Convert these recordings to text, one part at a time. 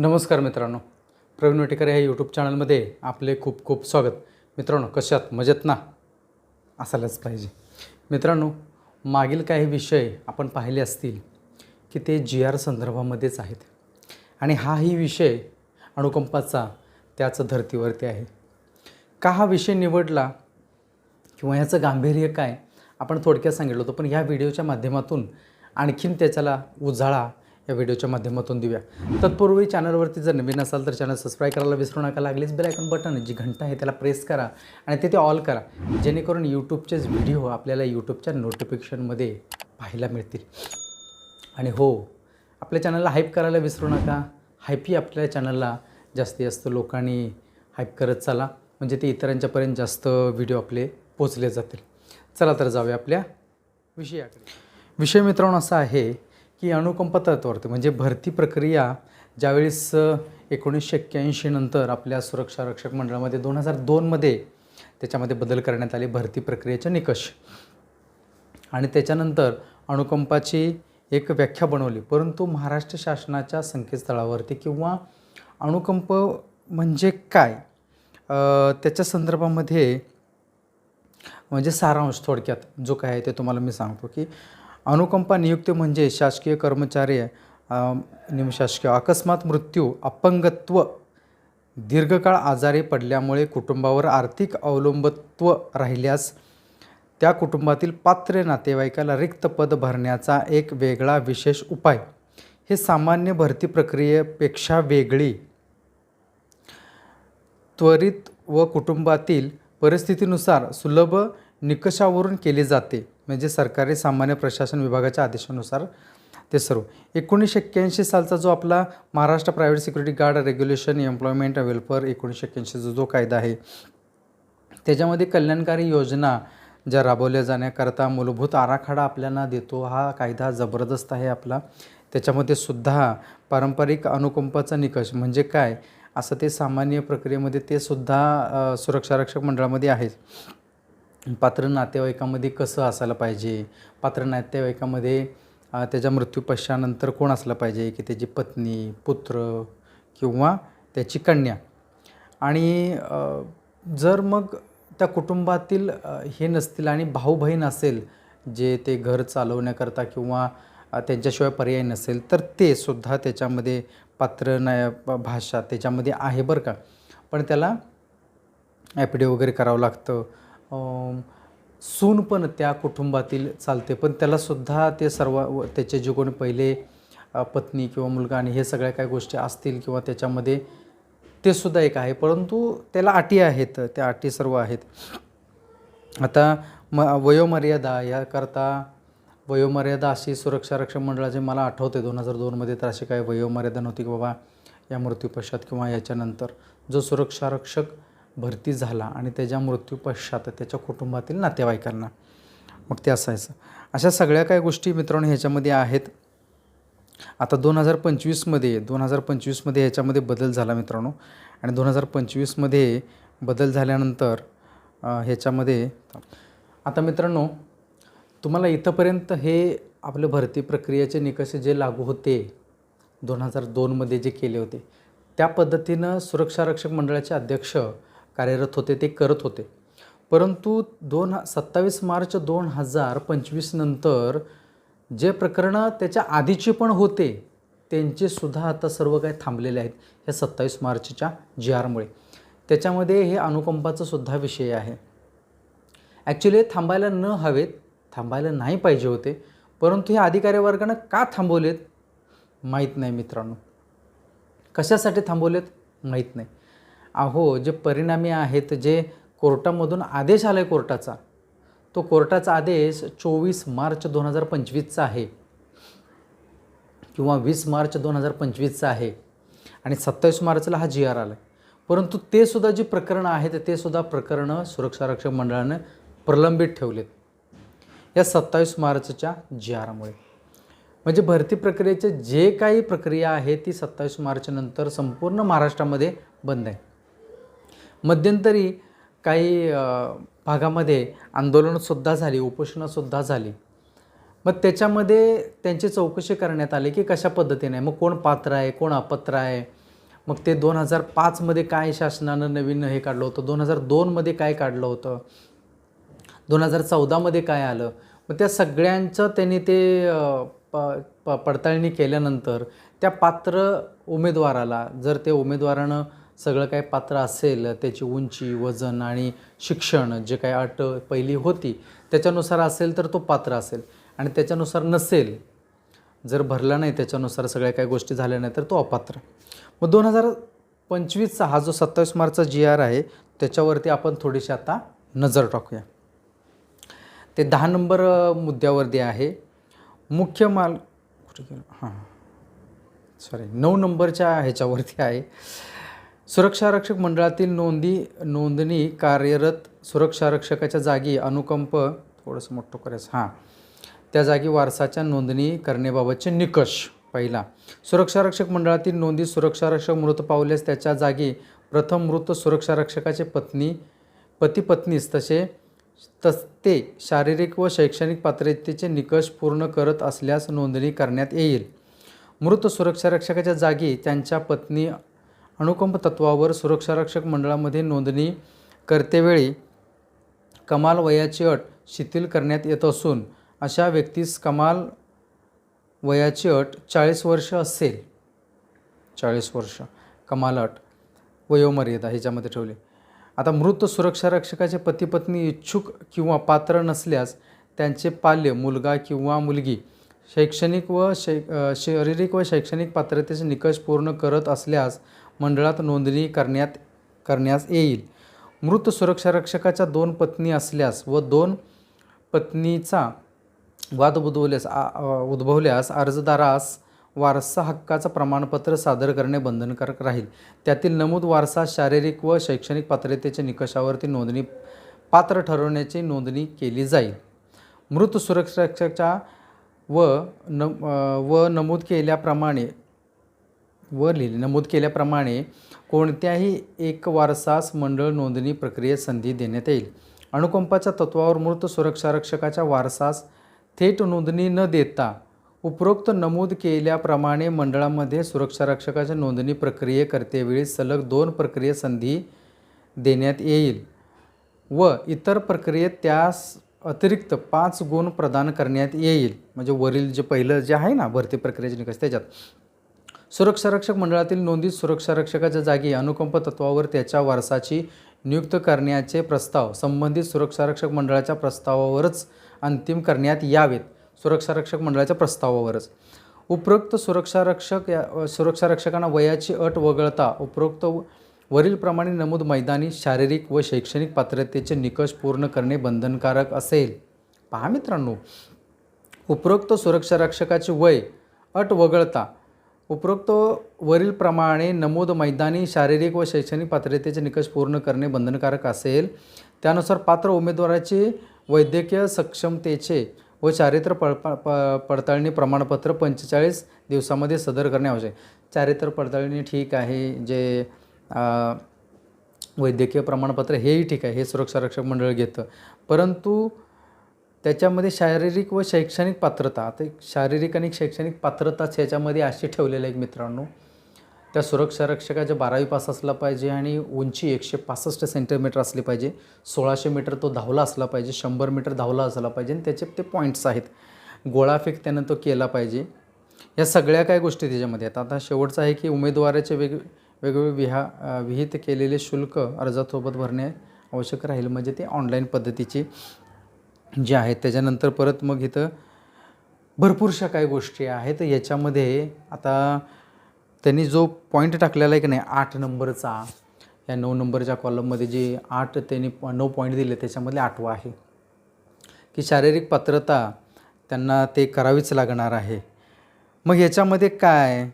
नमस्कार मित्रांनो. प्रवीण वटेकर ह्या यूट्यूब चॅनलमध्ये आपले खूप खूप स्वागत. मित्रांनो कशात मजेत ना? असायलाच पाहिजे. मित्रांनो मागील काही विषय आपण पाहिले असतील की ते जी आर संदर्भामध्येच आहेत. आणि हाही विषय अणुकंपाचा त्याच धर्तीवरती आहे. का हा विषय निवडला किंवा ह्याचं गांभीर्य काय? आपण थोडक्यात सांगितलं होतं पण ह्या व्हिडिओच्या माध्यमातून आणखीन त्याच्याला उजाळा या व्हिडिओच्या माध्यमातून देऊया. तत्पूर्वी चॅनलवरती जर नवीन असाल तर चॅनल सबस्क्राईब करायला विसरू नका. लागलीच बेल आयकॉन बटन जी घंटा आहे त्याला प्रेस करा आणि ते ते ऑल करा. जेणेकरून यूट्यूबचेच व्हिडिओ आपल्याला यूट्यूबच्या नोटिफिकेशनमध्ये पाहायला मिळतील. आणि हो आपल्या चॅनलला हाईप करायला विसरू नका. हायपी आपल्या चॅनलला जास्तीत जास्त लोकांनी हाईप करत चाला. म्हणजे ते इतरांच्यापर्यंत जास्त व्हिडिओ आपले पोचले जातील. चला तर जाऊया आपल्या विषयाकडे. विषय मित्रांनो असा आहे की अणुकंप तत्वावरती. म्हणजे भरती प्रक्रिया ज्यावेळेस एकोणीसशे एक्क्याऐंशी नंतर आपल्या सुरक्षा रक्षक मंडळामध्ये दोन हजार दोनमध्ये त्याच्यामध्ये बदल करण्यात आले भरती प्रक्रियेचे निकष. आणि त्याच्यानंतर अणुकंपाची एक व्याख्या बनवली. परंतु महाराष्ट्र शासनाच्या संकेतस्थळावरती किंवा अणुकंप म्हणजे काय? त्याच्या संदर्भामध्ये म्हणजे सारांश थोडक्यात जो काय आहे ते तुम्हाला मी सांगतो की अनुकंपा नियुक्ती म्हणजे शासकीय कर्मचारी निमशासकीय अकस्मात मृत्यू अपंगत्व दीर्घकाळ आजारी पडल्यामुळे कुटुंबावर आर्थिक अवलंबत्व राहिल्यास त्या कुटुंबातील पात्र नातेवाईकाला रिक्त पद भरण्याचा एक वेगळा विशेष उपाय. हे सामान्य भरती प्रक्रियेपेक्षा वेगळी. त्वरित व कुटुंबातील परिस्थितीनुसार सुलभ निकषावरून केले जाते. म्हणजे सरकारी सामान्य प्रशासन विभागाच्या आदेशानुसार ते सर्व. एकोणीसशे एक्क्याऐंशी सालचा जो आपला Maharashtra private security guard regulation employment welfare एकोणीसशे एक्क्याऐंशीचा जो कायदा आहे त्याच्यामध्ये कल्याणकारी योजना ज्या राबवल्या जाण्याकरता मूलभूत आराखडा आपल्याला देतो हा कायदा जबरदस्त आहे आपला. त्याच्यामध्ये सुद्धा पारंपरिक अनुकंपाचा निकष म्हणजे काय असं ते सामान्य प्रक्रियेमध्ये ते सुद्धा सुरक्षारक्षक मंडळामध्ये आहेत पात्र नातेवाईकामध्ये कसं असायला पाहिजे? पात्र नातेवाईकामध्ये त्याच्या मृत्यूपश्चानंतर कोण असलं पाहिजे? की त्याची पत्नी पुत्र किंवा त्याची कन्या. आणि जर मग त्या कुटुंबातील हे नसतील आणि भाऊ बहीण असेल जे ते घर चालवण्याकरता किंवा त्यांच्याशिवाय पर्याय नसेल तर ते सुद्धा त्याच्यामध्ये पात्र नाही भाषा त्याच्यामध्ये आहे बरं का. पण त्याला ॲपिडे वगैरे करावं लागतं. सून पण त्या कुटुंबातील चालते पण त्यालासुद्धा ते सर्व व त्याचे जे कोणी पहिले पत्नी किंवा मुलगा आणि हे सगळ्या काही गोष्टी असतील किंवा त्याच्यामध्ये ते सुद्धा एक आहे परंतु त्याला अटी आहेत त्या अटी सर्व आहेत. आता म वयोमर्यादा याकरता वयोमर्यादा अशी सुरक्षा रक्षण मंडळाचे मला आठवते दोन हजार दोनमध्ये तर अशी काही वयोमर्यादा नव्हती की बाबा या मृत्यूपश्चात किंवा याच्यानंतर. जो सुरक्षा रक्षक भरती झाला आणि त्याच्या मृत्यूपश्चात त्याच्या कुटुंबातील नातेवाईकांना. मग ते असायचं. अशा सगळ्या काही गोष्टी मित्रांनो ह्याच्यामध्ये आहेत. आता दोन हजार पंचवीसमध्ये दोन हजार पंचवीसमध्ये ह्याच्यामध्ये बदल झाला मित्रांनो. आणि दोन हजार पंचवीसमध्ये बदल झाल्यानंतर ह्याच्यामध्ये आता मित्रांनो तुम्हाला इथंपर्यंत हे आपलं भरती प्रक्रियेचे निकष जे लागू होते दोन हजार दोनमध्ये जे केले होते त्या पद्धतीनं सुरक्षा रक्षक मंडळाचे अध्यक्ष कार्यरत होते ते करत होते. परंतु दोन सत्तावीस मार्च दोन हजार पंचवीस नंतर जे प्रकरणं त्याच्या आधीचे पण होते त्यांचे सुद्धा आता सर्व काही थांबलेले आहेत ह्या सत्तावीस मार्चच्या जी आरमुळे त्याच्यामध्ये हे अनुकंपाचा सुद्धा विषय आहे. ॲक्च्युली थांबायला न हवेत थांबायला नाही पाहिजे होते परंतु हे अधिकारी वर्गानं का थांबवलेत? माहीत नाही मित्रांनो. कशासाठी थांबवलेत? माहीत नाही. अहो जे परिणामी आहेत जे कोर्टामधून आदेश आला आहे कोर्टाचा तो कोर्टाचा आदेश चोवीस मार्च दोन हजार पंचवीसचा आहे. किंवा वीस मार्च दोन हजार पंचवीसचा आहे आणि सत्तावीस मार्चला हा जी आर आला आहे परंतु ते सुद्धा जी प्रकरणं आहेत ते सुद्धा प्रकरणं सुरक्षा रक्षक मंडळानं प्रलंबित ठेवलेत. या सत्तावीस मार्चच्या जी आरमुळे. म्हणजे भरती प्रक्रियेचे जे काही प्रक्रिया आहे ती सत्तावीस मार्चनंतर संपूर्ण महाराष्ट्रामध्ये बंद आहे. मध्यंतरी काही भागामध्ये आंदोलनंसुद्धा झाली उपोषणंसुद्धा झाली. मग त्याच्यामध्ये त्यांची चौकशी करण्यात आली की कशा पद्धतीने? मग कोण पात्र आहे? कोण अपात्र आहे? मग ते दोन हजार पाचमध्ये काय शासनानं नवीन हे काढलं होतं? दोन हजार दोनमध्ये काय काढलं होतं? दोन हजार चौदामध्ये काय आलं? मग त्या सगळ्यांचं त्यांनी ते प प पडताळणी केल्यानंतर त्या पात्र उमेदवाराला जर ते उमेदवारानं सगळं काही पात्र असेल त्याची उंची वजन आणि शिक्षण जे काही अट पहिली होती त्याच्यानुसार असेल तर तो पात्र असेल. आणि त्याच्यानुसार नसेल जर भरला नाही त्याच्यानुसार सगळ्या काही गोष्टी झाल्या नाही तर तो अपात्र. मग दोन हजार पंचवीसचा हा जो सत्तावीस मार्चचा जी आर आहे त्याच्यावरती आपण थोडीशी आता नजर टाकूया. ते दहा नंबर मुद्द्यावरती आहे. मुख्य माल कुठे गेलं? हां. सॉरी नऊ नंबरच्या ह्याच्यावरती आहे. सुरक्षारक्षक मंडळातील नोंदी नोंदणी कार्यरत सुरक्षारक्षकाच्या जागी अनुकंप थोडंसं मोठं करायचं हां. त्या जागी वारसाच्या नोंदणी करण्याबाबतचे निकष पहिला. सुरक्षारक्षक मंडळातील नोंदी सुरक्षारक्षक मृत पावल्यास त्याच्या जागी प्रथम मृत सुरक्षारक्षकाचे पत्नी पती पत्नीस तसे तस ते शारीरिक व शैक्षणिक पात्रतेचे निकष पूर्ण करत असल्यास नोंदणी करण्यात येईल. मृत सुरक्षारक्षकाच्या जागी त्यांच्या पत्नी अनुकंप तत्वावर सुरक्षारक्षक मंडळामध्ये नोंदणी करतेवेळी कमाल वयाची अट शिथिल करण्यात येत असून अशा व्यक्तीस कमाल वयाची अट चाळीस वर्ष असेल. चाळीस वर्ष. कमाल अट. वयोमर्यादा ह्याच्यामध्ये ठेवली. आता मृत सुरक्षारक्षकाचे पती पत्नी इच्छुक किंवा पात्र नसल्यास त्यांचे पाल्य मुलगा किंवा मुलगी शैक्षणिक व शै शारीरिक व शैक्षणिक पात्रतेचे निकष पूर्ण करत असल्यास मंडळात नोंदणी करण्यात करण्यास येईल. मृत सुरक्षारक्षकाच्या दोन पत्नी असल्यास व दोन पत्नीचा वाद उद्भवल्यास आ- उद्भवल्यास अर्जदारास वारसा हक्काचं प्रमाणपत्र सादर करणे बंधनकारक राहील. त्यातील नमूद वारसा शारीरिक व शैक्षणिक पात्रतेच्या निकषावरती नोंदणी पात्र ठरवण्याची नोंदणी केली जाईल. मृत सुरक्षाच्या व न व नमूद केल्याप्रमाणे व लिहिले. नमूद केल्याप्रमाणे कोणत्याही एक वारसास मंडळ नोंदणी प्रक्रियेत संधी देण्यात येईल. अणुकंपाच्या तत्वावर मृत सुरक्षारक्षकाच्या वारसास थेट नोंदणी न देता उपरोक्त नमूद केल्याप्रमाणे मंडळामध्ये सुरक्षारक्षकाच्या नोंदणी प्रक्रिये करतेवेळी सलग दोन प्रक्रिये संधी देण्यात येईल व इतर प्रक्रियेत त्यास अतिरिक्त पाच गुण प्रदान करण्यात येईल. म्हणजे वरील जे पहिलं जे आहे ना भरती प्रक्रियेचे निकष त्याच्यात सुरक्षारक्षक मंडळातील नोंदीत सुरक्षारक्षकाच्या जागी अनुकंप तत्वावर त्याच्या वारसाची नियुक्त करण्याचे प्रस्ताव संबंधित सुरक्षारक्षक मंडळाच्या प्रस्तावावरच अंतिम करण्यात यावेत. सुरक्षारक्षक मंडळाच्या प्रस्तावावरच. उपरोक्त सुरक्षारक्षक या सुरक्षारक्षकांना वयाची अट वगळता उपरोक्त वरीलप्रमाणे नमूद मैदानी शारीरिक व शैक्षणिक पात्रतेचे निकष पूर्ण करणे बंधनकारक असेल. पहा मित्रांनो उपरोक्त सुरक्षारक्षकाचे वय अट वगळता उपरोक्त वरीलप्रमाणे नमूद मैदानी शारीरिक व शैक्षणिक पात्रतेचे निकष पूर्ण करणे बंधनकारक असेल. त्यानुसार पात्र उमेदवाराचे वैद्यकीय सक्षमतेचे व चारित्र्य पड प पडताळणी प्रमाणपत्र पंचेचाळीस दिवसामध्ये सदर करणे आवश्यक. चारित्र्य पडताळणी ठीक आहे जे वैद्यकीय प्रमाणपत्र हेही ठीक आहे हे सुरक्षारक्षक मंडळ घेतं. परंतु त्याच्यामध्ये शारीरिक व शैक्षणिक पात्रता. आता एक शारीरिक आणि शैक्षणिक पात्रताच ह्याच्यामध्ये अशी ठेवलेलं आहे मित्रांनो. त्या सुरक्षारक्षकाच्या बारावी पास असला पाहिजे आणि उंची एकशे पासष्ट सेंटीमीटर असली पाहिजे. सोळाशे मीटर तो धावला असला पाहिजे शंभर मीटर धावला असला पाहिजे आणि त्याचे ते पॉईंट्स आहेत. गोळाफेक त्यानं तो केला पाहिजे. या सगळ्या काय गोष्टी त्याच्यामध्ये? आहेत आता शेवटचं आहे की उमेदवाराचे वेग वेगवेगळे विहा विहित केलेले शुल्क अर्जासोबत भरणे आवश्यक राहील. म्हणजे ते ऑनलाईन पद्धतीची. जे आहेत त्याच्यानंतर परत मग इथं भरपूरशा काही गोष्टी आहेत. याच्यामध्ये आता त्यांनी जो पॉईंट टाकलेला आहे की नाही आठ नंबरचा या नऊ नंबरच्या कॉलममध्ये जे आठ त्यांनी प- नऊ पॉईंट दिले त्याच्यामधले आठवा आहे. की शारीरिक पात्रता त्यांना ते करावीच लागणार आहे. मग याच्यामध्ये काय?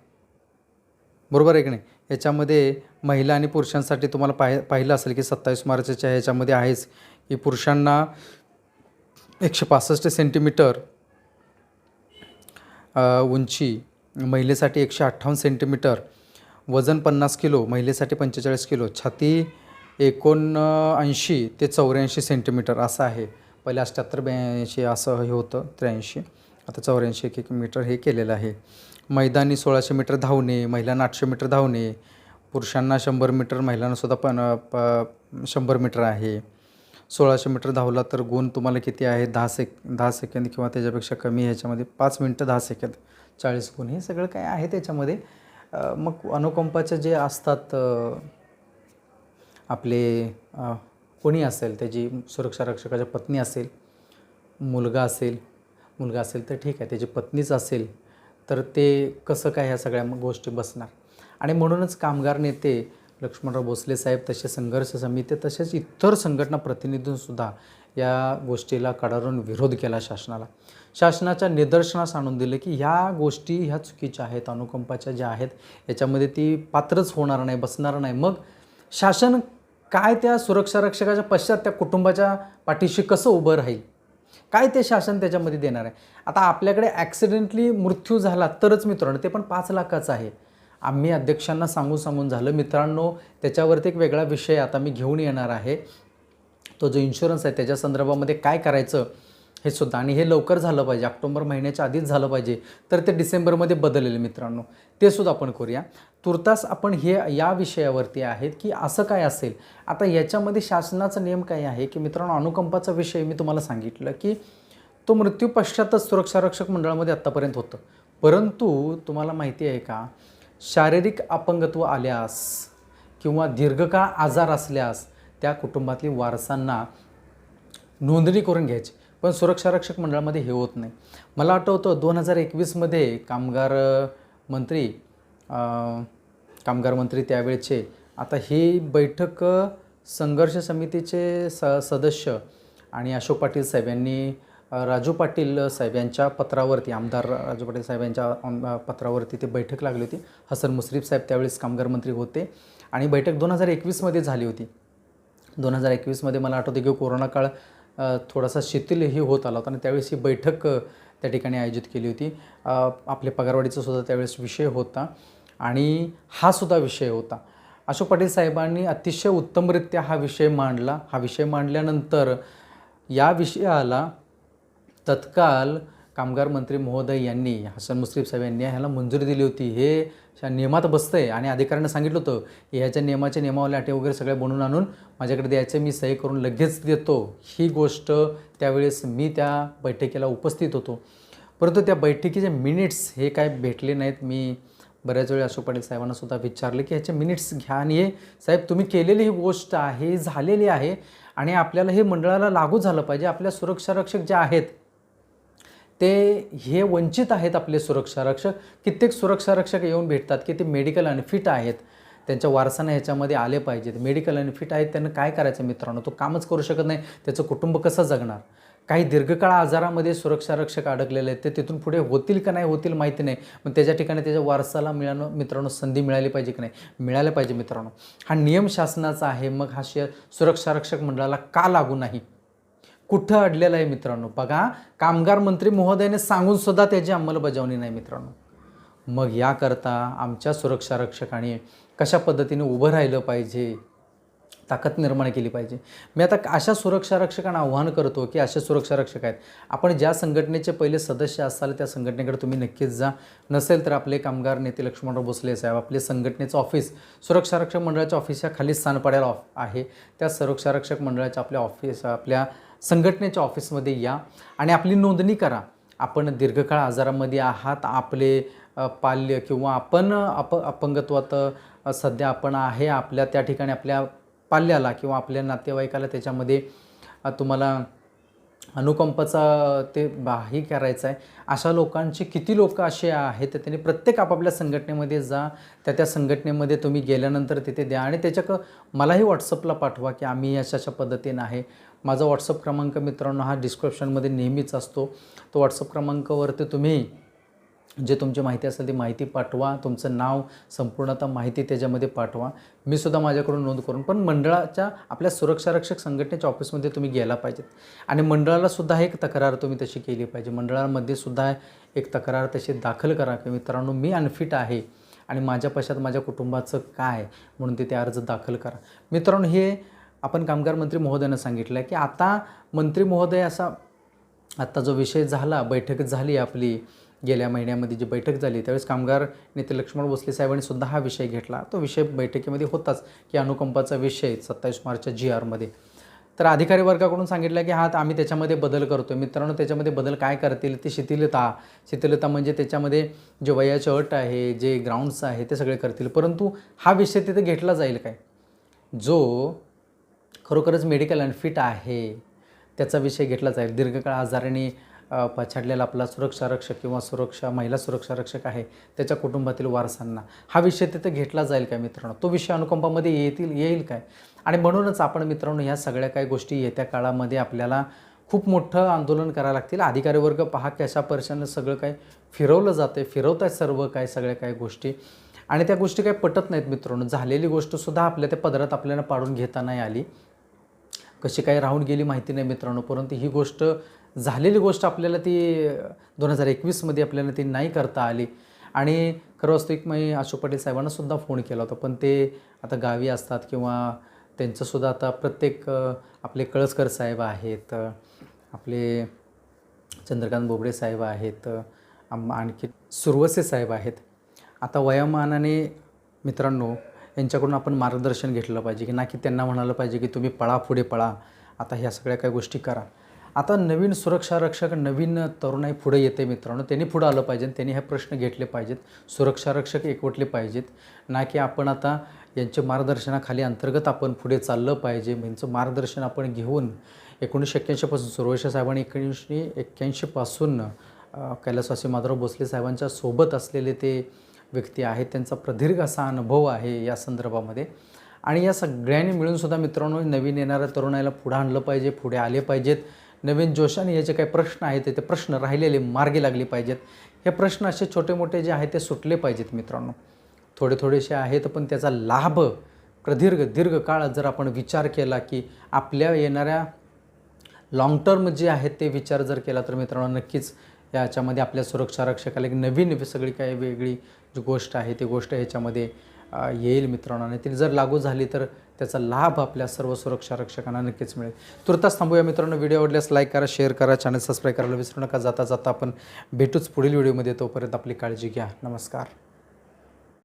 बरोबर आहे की नाही? याच्यामध्ये महिला आणि पुरुषांसाठी तुम्हाला पाहि पाहिलं असेल की सत्तावीस मार्चच्या ह्याच्यामध्ये आहेच की पुरुषांना एकशे पासष्ट सेंटीमीटर उंची महिलेसाठी एकशे अठ्ठावन्न सेंटीमीटर वजन पन्नास किलो महिलेसाठी पंचेचाळीस किलो छाती एकोणऐंशी ते चौऱ्याऐंशी सेंटीमीटर असं आहे. पहिले अष्ट्याहत्तर ब्याऐंशी असं हे होतं त्र्याऐंशी. आता चौऱ्याऐंशी एक एक मीटर हे केलेलं आहे. मैदानी सोळाशे मीटर धावणे महिलांना आठशे मीटर धावणे पुरुषांना शंभर मीटर महिलांनासुद्धा पण प शंभर मीटर आहे. सोळाशे मीटर धावला तर गुण तुम्हाला किती आहे? दहा सेक दहा सेकंद किंवा त्याच्यापेक्षा कमी ह्याच्यामध्ये पाच मिनटं दहा सेकंद चाळीस गुण. हे सगळं काय आहे त्याच्यामध्ये? मग अनुकंपाचे जे असतात आपले कोणी असेल त्याची सुरक्षा रक्षकाच्या पत्नी असेल मुलगा असेल मुलगा असेल तर ठीक आहे. त्याची पत्नीच असेल तर ते कसं काय ह्या सगळ्या गोष्टी बसणार? आणि म्हणूनच कामगार नेते लक्ष्मणराव भोसले साहेब तसे संघर्ष समिती तसेच इतर संघटना प्रतिनिधींसुद्धा या गोष्टीला कडारून विरोध केला शासनाला. शासनाच्या निदर्शनास आणून दिलं की ह्या गोष्टी ह्या चुकीच्या आहेत अनुकंपाच्या ज्या आहेत याच्यामध्ये ती पात्रच होणार नाही बसणार नाही. मग शासन काय त्या सुरक्षा रक्षकाच्या पश्चात त्या कुटुंबाच्या पाठीशी कसं उभं राहील? काय ते शासन त्याच्यामध्ये देणार आहे? आता आपल्याकडे ॲक्सिडेंटली मृत्यू झाला तरच मित्रांनो ते पण पाच लाखाचं आहे. आम्ही अध्यक्षांना सांगून सांगून झालं. मित्रांनो त्याच्यावरती एक वेगळा विषय आता मी घेऊन येणार आहे. तो जो इन्शुरन्स आहे त्याच्या संदर्भामध्ये काय करायचं हे सुद्धा. आणि हे लवकर झालं पाहिजे. ऑक्टोबर महिन्याच्या आधीच झालं पाहिजे. तर ते डिसेंबरमध्ये बदललेलं मित्रांनो. ते सुद्धा आपण करूया. तुर्तास आपण हे या विषयावरती आहेत की असं काय असेल? आता याच्यामध्ये शासनाचा नियम काय आहे की मित्रांनो अनुकंपाचा विषय मी तुम्हाला सांगितलं की तो मृत्यू पश्चातच सुरक्षा रक्षक मंडळामध्ये आत्तापर्यंत होतं. परंतु तुम्हाला माहिती आहे का? शारीरिक अपंगत्व आल्यास किंवा दीर्घकाळ आजार असल्यास त्या कुटुंबातली वारसांना नोंदणी करून घ्यायची. पण सुरक्षा रक्षक मंडळामध्ये हे होत नाही. मला आठवतं दोन हजार एकवीसमध्ये कामगार मंत्री कामगार मंत्री त्यावेळचे. आता ही बैठक संघर्ष समितीचे स सदस्य आणि अशोक पाटील साहेब यांनी राजू पाटील साहेब यांच्या पत्रावरती आमदार राजू पाटील साहेब यांच्या पत्रावरती ती बैठक लागली होती. हसन मुश्रीफ साहेब त्यावेळेस कामगार मंत्री होते. आणि बैठक दोन हजार एकवीसमध्ये झाली होती. दोन हजार एकवीसमध्ये मला आठवते की कोरोना काळ थोडासा शिथिलही होत आला होता आणि त्यावेळेस ही बैठक त्या ठिकाणी आयोजित केली होती. आपल्या पगारवाढीचा सुद्धा त्यावेळेस विषय होता. आणि हा सुद्धा विषय होता. अशोक पाटील साहेबांनी अतिशय उत्तमरित्या हा विषय मांडला. हा विषय मांडल्यानंतर या विषयाला तत्काल कामगार मंत्री महोदय यांनी हसन मुश्रीफ साहेब यांनी ह्याला मंजुरी दिली होती. हे ह्या नियमात बसतंय आणि अधिकाऱ्यांना सांगितलं होतं की ह्याच्या नियमाचे नियमावल्या अटी वगैरे सगळ्या बनवून आणून माझ्याकडे द्यायचे मी सही करून लगेच देतो. ही गोष्ट त्यावेळेस मी त्या बैठकीला उपस्थित होतो. परंतु त्या बैठकीचे मिनिट्स हे काय भेटले नाहीत. मी बऱ्याच वेळी अशोक पाटील साहेबांना सुद्धा विचारले की ह्याचे मिनिट्स घ्या आणि हे साहेब तुम्ही केलेली ही गोष्ट आहे झालेली आहे आणि आपल्याला हे मंडळाला लागू झालं पाहिजे. आपल्या सुरक्षा रक्षक जे आहेत ते हे वंचित आहेत आपले सुरक्षा रक्षक. कित्येक सुरक्षा रक्षक येऊन भेटतात की ते मेडिकल अनफिट आहेत. त्यांच्या वारसाने ह्याच्यामध्ये आले पाहिजेत. मेडिकल अनफिट आहेत त्यांना काय करायचं मित्रांनो? तो कामच करू शकत नाही. त्याचं कुटुंब कसं जगणार? काही दीर्घकाळ आजारामध्ये सुरक्षा रक्षक अडकलेले आहेत. ते तिथून पुढे होतील का नाही होतील माहिती नाही. पण त्याच्या ठिकाणी त्याच्या वारसाला मिळालं मित्रांनो संधी मिळाली पाहिजे की नाही? मिळायला पाहिजे मित्रांनो. हा नियम शासनाचा आहे. मग हा शे सुरक्षा रक्षक मंडळाला का लागू नाही? कुठं अडलेलं आहे मित्रांनो? बघा कामगार मंत्री महोदयाने सांगून सुद्धा त्याची अंमलबजावणी नाही मित्रांनो. मग याकरता आमच्या सुरक्षा रक्षकाने कशा पद्धतीने उभं राहिलं पाहिजे? ताकद निर्माण केली पाहिजे. मी आता अशा सुरक्षा रक्षकांना आव्हान करतो की असे सुरक्षा रक्षक आहेत. आपण ज्या संघटनेचे पहिले सदस्य असाल त्या संघटनेकडे तुम्ही नक्कीच जा. नसेल तर आपले कामगार नेते लक्ष्मणराव भोसले साहेब आपले संघटनेचं ऑफिस सुरक्षा रक्षक मंडळाच्या ऑफिसच्या खाली स्थानपाड्याला ऑफ आहे. त्या सुरक्षा रक्षक मंडळाच्या आपल्या ऑफिस आपल्या संघटनेच्या ऑफिसमध्ये या आणि आपली नोंदणी करा. आपण दीर्घकाळ आजारामध्ये आहात आपले पाल्य किंवा आपण अप अपंगत्वात सध्या आपण आहे आपल्या त्या ठिकाणी आपल्या पाल्याला किंवा आपल्या नातेवाईकाला त्याच्यामध्ये तुम्हाला अनुकंपाचा ते बाही करायचं आहे अशा लोकांचे किती लोक असे आहेत तर त्यांनी प्रत्येक आपापल्या संघटनेमध्ये जा त्या त्या संघटनेमध्ये तुम्ही गेल्यानंतर तिथे द्या आणि त्याच्या क मलाही व्हॉट्सअपला पाठवा की आम्ही अशा अशा पद्धतीनं आहे. माझा व्हॉट्सअप क्रमांक मित्रांनो हा डिस्क्रिप्शनमध्ये नेहमीच असतो. तो व्हॉट्सअप क्रमांकावरती तुम्ही जे तुमची माहिती असेल ती माहिती पाठवा. तुमचं नाव संपूर्णतः माहिती त्याच्यामध्ये पाठवा. मी सुद्धा माझ्याकडून नोंद करून पण मंडळाच्या आपल्या सुरक्षारक्षक संघटनेच्या ऑफिसमध्ये तुम्ही गेला पाहिजेत आणि मंडळाला सुद्धा एक तक्रार तुम्ही तशी केली पाहिजे. मंडळामध्ये सुद्धा एक तक्रार तशी दाखल करा की मित्रांनो मी अनफिट आहे आणि माझ्या पश्चात माझ्या कुटुंबाचं काय म्हणून तिथे अर्ज दाखल करा. मित्रांनो हे आपण कामगार मंत्री महोदयानं सांगितलं आहे की आता मंत्री महोदय असा आत्ता जो विषय झाला बैठक झाली आपली गेल्या महिन्यामध्ये जी बैठक झाली त्यावेळेस कामगार नेते लक्ष्मण भोसले साहेबांनी सुद्धा हा विषय घेतला. तो विषय बैठकीमध्ये होताच की अनुकंपाचा विषय सत्तावीस मार्चच्या जी आरमध्ये तर अधिकारी वर्गाकडून सांगितलं की हा आम्ही त्याच्यामध्ये बदल करतो मित्रांनो त्याच्यामध्ये बदल काय करतील? ती शिथिलता. शिथिलता म्हणजे त्याच्यामध्ये जे वयाचे अट आहे जे ग्राउंड्स आहे ते सगळे करतील. परंतु हा विषय तिथे घेतला जाईल काय? जो खरोखरच मेडिकल अनफिट आहे. त्याचा विषय घेतला जाईल. दीर्घकाळ आजाराने पछाडलेला आपला सुरक्षा रक्षक किंवा सुरक्षा महिला सुरक्षा रक्षक आहे त्याच्या कुटुंबातील वारसांना. हा विषय तिथं घेतला जाईल काय मित्रांनो? तो विषय अनुकंपामध्ये येतील येईल काय? आणि म्हणूनच आपण मित्रांनो ह्या सगळ्या काही गोष्टी येत्या काळामध्ये आपल्याला खूप मोठं आंदोलन करायला लागतील. अधिकारी वर्ग पहा कशा अशा सगळं काय फिरवलं जाते फिरवत आहे सर्व काय सगळ्या काही गोष्टी. आणि त्या गोष्टी काही पटत नाहीत मित्रांनो. झालेली गोष्टसुद्धा आपल्या त्या पदरात आपल्याला पाडून घेता नाही आली. कशी काय राहून गेली माहिती नाही मित्रांनो परंतु ही गोष्ट झालेली गोष्ट आपल्याला ती दोन हजार एकवीसमध्ये आपल्याला ती नाही करता आली. आणि खरं वास्तविक मी अशोक पाटील साहेबांना सुद्धा फोन केला होता पण ते आता गावी असतात किंवा त्यांचंसुद्धा आता प्रत्येक आपले कळसकर साहेब आहेत आपले चंद्रकांत बोबडे साहेब आहेत आणखी सुरवसे साहेब आहेत. आता वयोमानाने मित्रांनो यांच्याकडून आपण मार्गदर्शन घेतलं पाहिजे की ना की त्यांना म्हणालं पाहिजे की तुम्ही पळा पुढे पळा. आता ह्या सगळ्या काही गोष्टी करा. आता नवीन सुरक्षा रक्षक नवीन तरुणाई पुढे येते मित्रांनो. त्यांनी पुढं आलं पाहिजे त्यांनी हे प्रश्न घेतले पाहिजेत. सुरक्षा रक्षक एकवटले पाहिजेत. ना की आपण आता यांच्या मार्गदर्शनाखाली अंतर्गत आपण पुढे चाललं पाहिजे. यांचं मार्गदर्शन आपण घेऊन एकोणीसशे एक्क्याऐंशीपासून सुरवैशा साहेबांनी एकोणीसशे एक्क्याऐंशीपासून कैलासवासी माधवराव भोसले साहेबांच्या सोबत असलेले ते व्यक्ती आहेत त्यांचा प्रदीर्घ असा अनुभव आहे या संदर्भामध्ये. आणि या सगळ्यांनी मिळूनसुद्धा मित्रांनो नवीन येणाऱ्या तरुणाला पुढं आणलं पाहिजे पुढे आले पाहिजेत. नवीन जोशाने याचे काही प्रश्न आहेत ते प्रश्न राहिलेले मार्गी लागले पाहिजेत. हे प्रश्न असे छोटे मोठे जे आहेत ते सुटले पाहिजेत मित्रांनो. थोडे थोडेसे आहेत पण त्याचा लाभ प्रदीर्घ दीर्घ काळ जर आपण विचार केला की आपल्या येणाऱ्या लाँग टर्म जे आहेत ते विचार जर केला तर मित्रांनो नक्कीच याच्यामध्ये आपल्या सुरक्षा रक्षकाला एक नवीन सगळी काही वेगळी जी गोष्ट आहे ती गोष्ट ह्याच्यामध्ये येईल मित्रांनो. आणि ती जर लागू झाली तर त्याचा लाभ आपल्या सर्व सुरक्षा रक्षकांना नक्कीच मिळेल. तुर्तास थांबूया मित्रांनो. व्हिडिओ आवडल्यास लाईक करा शेअर करा चॅनल सबस्क्राईब करायला विसरू नका. जाता जाता आपण भेटूच पुढील व्हिडिओमध्ये तोपर्यंत आपली काळजी घ्या. नमस्कार.